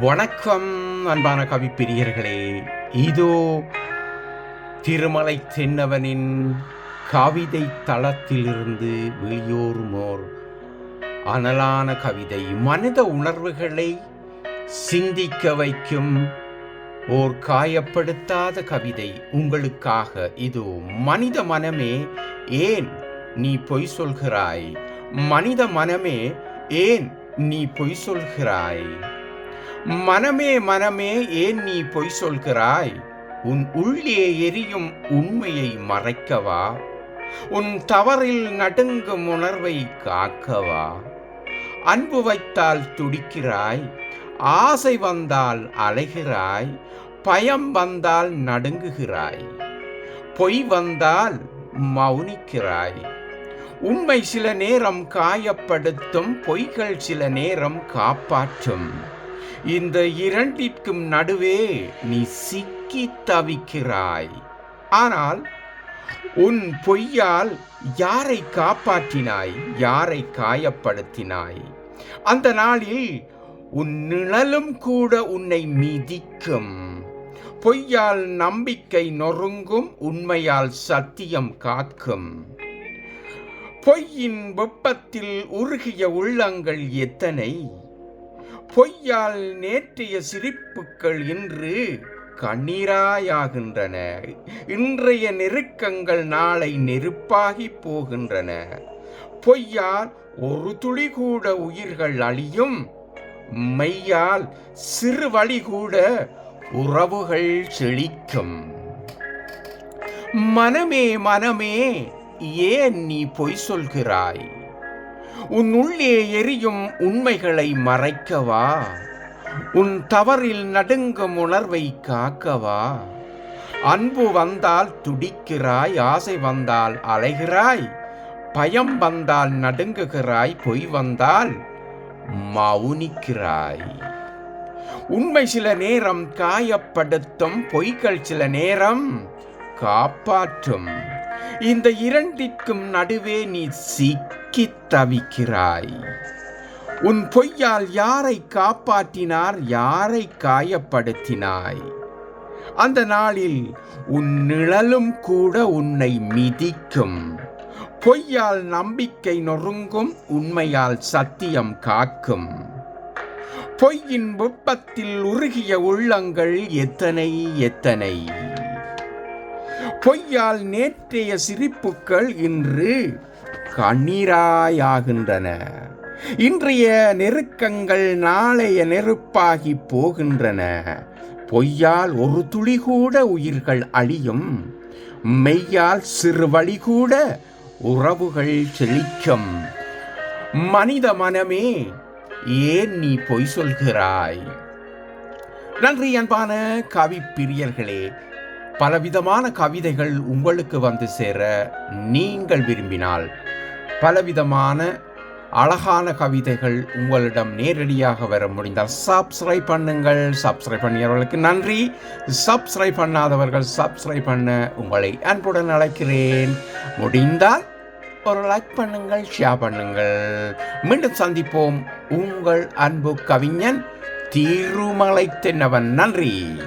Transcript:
வணக்கம் அன்பான கவிப்பிரியர்களே இதோ திருமலை தென்னவனின் கவிதை தளத்திலிருந்து வெளியோருமோர் அனலான கவிதை. மனித உணர்வுகளை சிந்திக்க வைக்கும் ஓர் காயப்படுத்தாத கவிதை உங்களுக்காக. இதோ மனித மனமே ஏன் நீ பொய் சொல்கிறாய்? மனித மனமே ஏன் நீ பொய் சொல்கிறாய்? மனமே மனமே ஏன் நீ பொய் சொல்கிறாய்? உன் உள்ளே எரியும் உண்மையை மறைக்கவா? உன் தவறில் நடுங்கும் உணர்வை காக்கவா? அன்பு வைத்தால் துடிக்கிறாய் ஆசை வந்தால் அலைகிறாய் பயம் வந்தால் நடுங்குகிறாய் பொய் வந்தால் மௌனிக்கிறாய். உண்மை சில நேரம் காயப்படுத்தும் பொய்கள் சில நேரம் காப்பாற்றும். இந்த இரண்டிற்கும் நடுவே நீ சிக்கி தவிக்கிறாய். ஆனால் உன் பொய்யால் யாரை காப்பாற்றினாய்? யாரை காயப்படுத்தினாய்? அந்த நாளில் உன் நிழலும் கூட உன்னை மிதிக்கும். பொய்யால் நம்பிக்கை நொறுங்கும் உண்மையால் சத்தியம் காக்கும். பொய்யின் வெப்பத்தில் உருகிய உள்ளங்கள் எத்தனை? பொய்யால் நேற்றைய சிரிப்புக்கள் இன்று கண்ணீராயாகின்றன. இன்றைய நெருக்கங்கள் நாளை நெருப்பாகி போகின்றன. பொய்யால் ஒரு துளி கூட உயிர்கள் அழியும். மெய்யால் சிறு வழி கூட உறவுகள் செழிக்கும். மனமே மனமே ஏன் நீ பொய் சொல்கிறாய்? உன் உள்ளே எரியும் உண்மைகளை மறைக்கவா? உன் தவறில் நடுங்கும் உணர்வை காக்கவா? அன்பு வந்தால் துடிக்கிறாய் ஆசை வந்தால் அலைகிறாய் பயம் வந்தால் நடுங்குகிறாய் பொய் வந்தால் மௌனிக்கிறாய் உண்மை சில நேரம் காயப்படுத்தும் பொய்கள் சில நேரம் காப்பாற்றும். இந்த இரண்டிற்கும் நடுவே நீ சிக்கி தவிக்கிறாய் உன் பொய்யால் யாரை காப்பாற்றினார் யாரை காயப்படுத்தினாய்? அந்த நாளில் உன் நிழலும் கூட உன்னை மிதிக்கும். பொய்யால் நம்பிக்கை நொறுங்கும் உண்மையால் சத்தியம் காக்கும். பொய்யின் வெப்பத்தில் உருகிய உள்ளங்கள் எத்தனை எத்தனை? பொய்யால் நேற்றைய சிரிப்புக்கள் இன்று கண்ணீராயாகின்றன இன்றைய நெருக்கங்கள் நாளைய நெருப்பாகி போகின்றன. பொய்யால் ஒரு துளி கூட உயிர்கள் அழியும். மெய்யால் சிறுவழி கூட உறவுகள் செழிக்கும். மனித மனமே ஏன் நீ பொய் சொல்கிறாய்? நன்றி அன்பான கவி பிரியர்களே பலவிதமான கவிதைகள் உங்களுக்கு வந்து சேர நீங்கள் விரும்பினால் பலவிதமான அழகான கவிதைகள் உங்களிடம் நேரடியாக வர முடிந்தால் சப்ஸ்கிரைப் பண்ணுங்கள். சப்ஸ்கிரைப் பண்ணியவர்களுக்கு நன்றி. சப்ஸ்கிரைப் பண்ணாதவர்கள் சப்ஸ்கிரைப் பண்ண உங்களை அன்புடன் அழைக்கிறேன். முடிந்தால் ஒரு லைக் பண்ணுங்கள் ஷேர் பண்ணுங்கள். மீண்டும் சந்திப்போம். உங்கள் அன்பு கவிஞன் திருமலை தென்னவன். நன்றி.